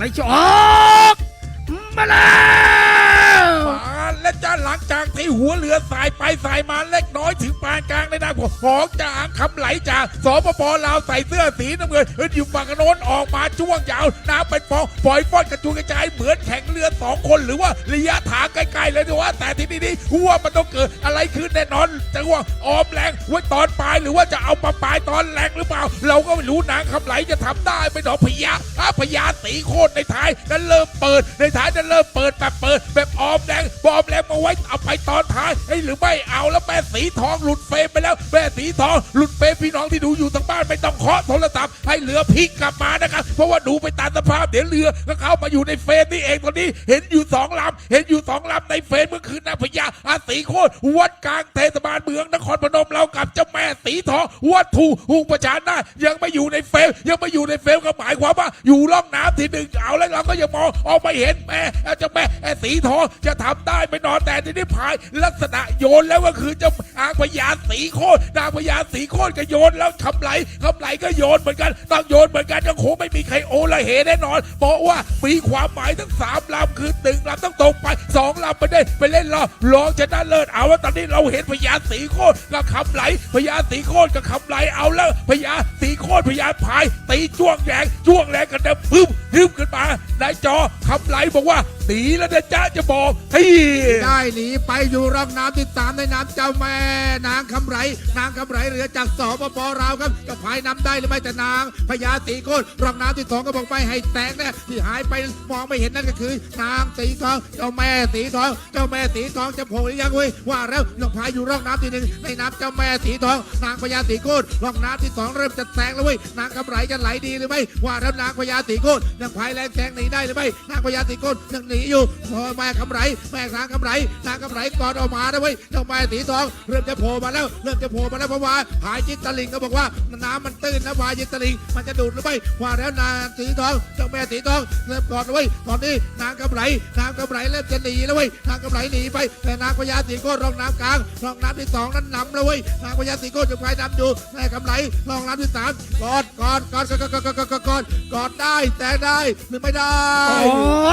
ไปจอ หัวเรือสายไปสายมาเล็กน้อยถึงปานกลางในนามของหองจางคำไหลจากสปปลาวใส่เสื้อสีน้ำเงินเอิ้นอยู่ฝั่งโน้นออกมาจ้วงยาวน้ำเป็นฟองปล่อยฟอดกระจุยกระจายเหมือนแข่งเรือสองคน หรือว่าระยะทางไกลๆเลยดีว่า แต่ที่นี่นี่หัวมันต้องเกิดอะไรขึ้นแน่นอนจังหวะออมแรงไว้ตอนปลายหรือว่าจะเอามาปลายตอนแรงหรือเปล่า เราก็ไม่รู้นางคำไหลจะทำได้ไหมหนอพญาอะพญาสีโคตรในท้ายนั้นเริ่มเปิดในท้ายนั้นเริ่มเปิดแบบเปิดแบบออมแรง บอมแรงมาไว้เอาไปตอนท้ายเฮ้หรือไม่เอาแล้วแม่สีทองหลุดเฟรมไปแล้วแม่สีทองหลุดเฟรมพี่น้องที่ดูอยู่ทางบ้านไม่ต้องเคาะโทรศัพท์ให้เรือพลิกกลับมานะครับ เพราะว่าดูไปตามสภาพเดี๋ยวเรือก็เข้ามาอยู่ในเฟรมนี่เองตอนนี้ เห็นอยู่สองลำเห็นอยู่สองลำในเฟรมเมื่อคืนนางพญาอาสีโคตรวัดกลางเทศบาลเมืองนครพนมเรากับเจ้าแม่สีทองวัดถูหุงประชานายังไม่อยู่ในเฟรมยังไม่อยู่ในเฟรมก็หมายความว่าอยู่ร่องน้ำที่หนึ่งเอาแล้วเราก็ยังมองออกไม่เห็นแม่เจ้าแม่สีทองจะทำได้ไปนอนแต่ที่นี่พายลักษณะโยนแล้วก็คือจ้าอางพญาสีโคตรนางพญาสีโคตรก็โยนแล้วคำไหลคำไหลก็โยนเหมือนกันต้องโยนเหมือนกันก็คงไม่มีใครโอละเหแน่นอน เพราะว่ามีความหมายทั้งสามลำคือหนึ่งลำต้องตรงไปสองลำไปได้ไปเล่นรอรองชนะเลิศเอาแล้วตอนนี้เราเห็นพญาสีโคตรกับคำไหลพญาสีโคตรกับคำไหลเอาแล้วพญาสีโคตรพญาพายตีจ้วงแรงจ้วงแรงกันเดิมพึ่มพึ่มขึ้นมาในจอคำไหลบอกว่าหนีแล้วนะจ๊ะจะบอกเฮ้ยได้หนีไปอยู่ร่องน้ำที่สามในน้ำเจ้าแม่ นางคำไร นางคำไรเรือจากสปปลาวครับจะพายนำได้หรือไม่แต่นางพญาสีโคตรร่องน้ำที่สองก็บอกไปให้แตกนะที่หายไปมองไม่เห็นนั่นก็คือ นางสีทองเจ้าแม่สีทองเจ้าแม่สีทองจะโผล่หรือยังเว้ยว่าแล้วลงพายอยู่ร่องน้ำที่หนึ่งในน้ำเจ้าแม่สีทอง นางพญาสีโคตรร่องน้ำที่สองเริ่มจะแซงแล้วเว้ยนางคำไรจะไหลดีหรือไม่ว่าแล้วนางพญาสีโคตรยังพายแรงแซงหนีได้หรือไม่นางพญาสีโคตรยังหนีอยู่พอแม่คำไรแม่นางคำไรนางคำไรก่อนออกมานะเว้ยเจ้าแม่สีทอง เริ่มจะโผล่มาแล้ว เริ่มจะโผล่มาแล้วเพราะว่าหายจิตตลิงก็บอกว่าน้ำมันตื้นนะวายจิตตลิง มันจะดูดหรือไม่ว่าแล้วนางสีทองเจ้าแม่สีทองเริ่มก่อนนะเว้ยตอนนี้นางกำไรนางกำไรเริ่มจะหนีแล้วเว้ยนางกำไรหนีไป แต่นางพญาสีโคตรรองน้ำกลางรองน้ำที่สองนั้นนำแล้วเว้ยนางพญาสีโคตรจะพายนำอยู่แม่กำไรรองน้ำที่สามกอดกอดกอดกอดกอดกอดกอดกอดกอดได้แต่ได้หรือไม่ได้โอ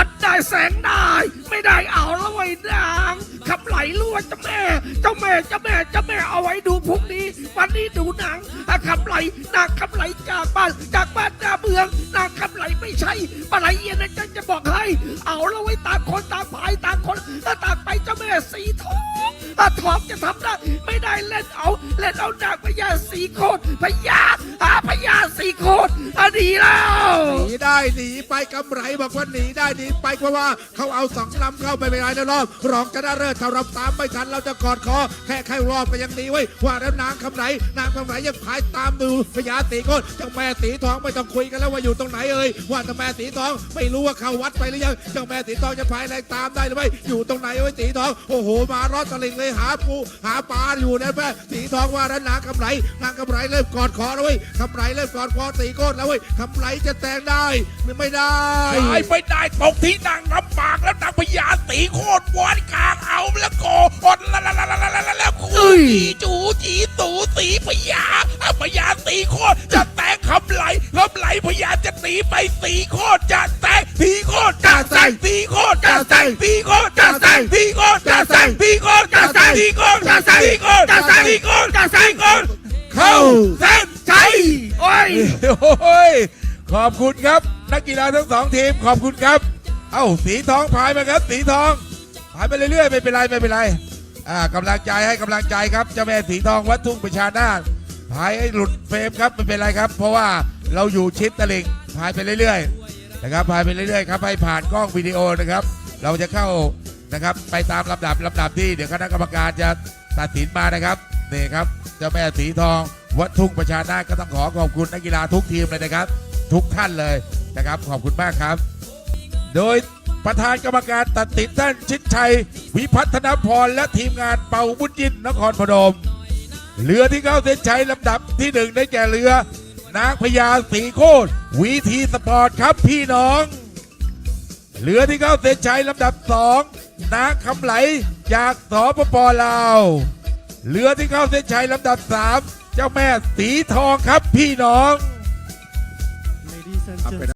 ดได้แสงได้ ไม่ได้เอาแล้วไว้นางขับไหลลวดเจ้าแม่ เจ้าแม่เจ้าแม่เจ้าแม่เอาไว้ดูพรุ่งนี้ วันนี้ดูหนังอะขับไหลนางขับไหลจากบ้านจากบ้านจากเมืองนางขับไหลไม่ใช่ปลาไหลเอียนนะจะจะบอกให้ เอาแล้วไว้ตาคนตางพายตาคนต่างไปเจ้าแม่สีทองอะทองจะทำได้ไม่ได้เล่นเอาเล่นเอานางพญาสีโคตรพญาหาพญาสีโคตรอดีแล้ว หนีได้หนีไปกำไรบอกว่าหนีได้หนีไปเพราะว่าเขาเอาสองลำเข้าไปไม่ได้ในรอบรองชนะเลิศถ้าเราตามไม่ทันเราจะกอดคอแค่แค่รอบก็ยังดีไว้ว่าแล้วนางคำไหนนางคำไหนยังพายตามดูพญาตีโคตรเจ้าแม่สีทองไม่ต้องคุยกันแล้วว่าอยู่ตรงไหนเอ่ยว่าเจ้าแม่สีทองไม่รู้ว่าเข้าวัดไปหรือยังเจ้าแม่สีทองจะพายแรงตามได้หรือไม่อยู่ตรงไหนเอ้ยสีทองโอ้โหมารอดตะลิงเลยหาปูหาปลาอยู่นะแม่สีทองว่าแล้วนางคำไหนนางคำไหนเริ่มกอดคอแล้วเว้ยคำไหนเริ่มกอดคอตีโคตรแล้วเว้ยคำไหนจะแตงได้หรือไม่ได้ตายไม่ได้ตกที่นางลำบากแล้วนางพญาสีโคตรวอนกลางเอาแล้วก็อดละละละละละละละละคู่จีจูจีตูสีพญาอะพญาสีโคตรจะแตกคำไหลคำไหลพญาจะหนีไปสีโคตรจะแตกสีโคตรจะแตกสีโคตรจะแตกสีโคตรจะแตกสีโคตรจะแตกสีโคตรจะแตกสีโคตรจะแตกสีโคตรจะแตกสีโคตรจะแตกสีโคตรเข้าเส้นชัยโอ้ยโอ้ย ขอบคุณครับ นักกีฬาทั้งสองทีมขอบคุณครับ เอ้าสีทองพายมาครับ สีทองพายไปเรื่อยๆไม่เป็นไรไม่เป็นไรอ่ากำลังใจให้กำลังใจครับเจ้าแม่สีทองวัดทุ่งประชานาถพายให้หลุดเฟรมครับไม่เป็นไรครับ เพราะว่าเราอยู่ชิดตลิ่งพายไปเรื่อยๆนะครับพายไปเรื่อยๆครับให้ผ่านกล้องวิดีโอนะครับ เราจะเข้านะครับไปตามลำดับลำดับที่เดี๋ยวคณะกรรมการจะตัดสินมานะครับนี่ครับเจ้าแม่สีทองวัดทุ่งประชานาถก็ต้องขอขอบคุณนักกีฬาทุกทีมเลยนะครับ ทุกท่านเลยนะครับ ขอบคุณมากครับ โดยประธานกรรมการตัดสินท่านชิดชัย วิพัฒนพรและทีมงานเป่าบุญยินนครพนม เรือที่เข้าเส้นชัยลำดับที่หนึ่งได้แก่เรือนางพญาสีโคตรวีทีสปอร์ตครับพี่น้อง เรือที่เข้าเส้นชัยลำดับสองนางคำไหลจากสปปลาวเรือที่เข้าเส้นชัยลำดับสามเจ้าแม่สีทองครับพี่น้อง Yes, just.